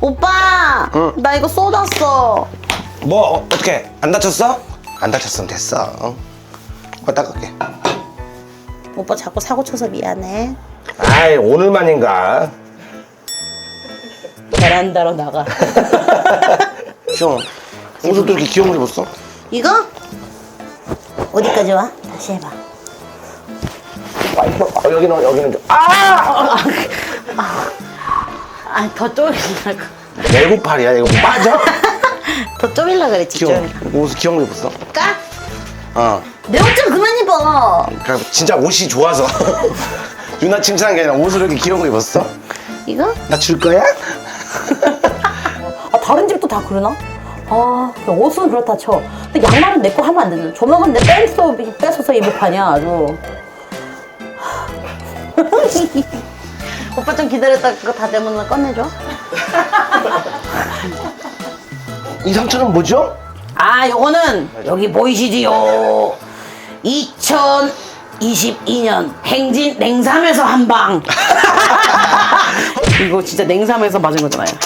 오빠! 응. 나 이거 쏟았어. 뭐 어, 어떻게 안 다쳤어? 안 다쳤으면 됐어. 어? 어 닦을게. 오빠 자꾸 사고 쳐서 미안해. 아이 오늘만인가? 베란다로 나가. 형 옷을 또 이렇게 귀여운 거 입었어? 이거? 어디까지 와? 다시 해봐. 아, 이거, 어, 여기는 여기는 좀 아! 아, 더 쪼이려고. 내구팔이야 이거 뭐 빠져? 더 쪼이려고 그랬지, 귀여워. 쪼이려고. 옷을 귀여운 거 입었어? 까? 어. 내 옷 좀 그만 입어. 그냥 진짜 옷이 좋아서 유나 칭찬한 게 아니라 옷을 이렇게 귀여운 거 입었어? 이거? 나 줄 거야? 아, 다른 집도 다 그러나? 아, 그냥 옷은 그렇다 쳐. 근데 양말은 내 거 하면 안 되는. 조만간 내 팬츠도 뺏어서 입을 판이야, 아주. 오빠 좀 기다렸다 그거 다 되면 꺼내줘. 이 상처는 뭐죠? 아, 요거는 여기 보이시지요? 2022년 행진 냉삼에서 한 방. 이거 진짜 냉삼에서 맞은 거잖아요.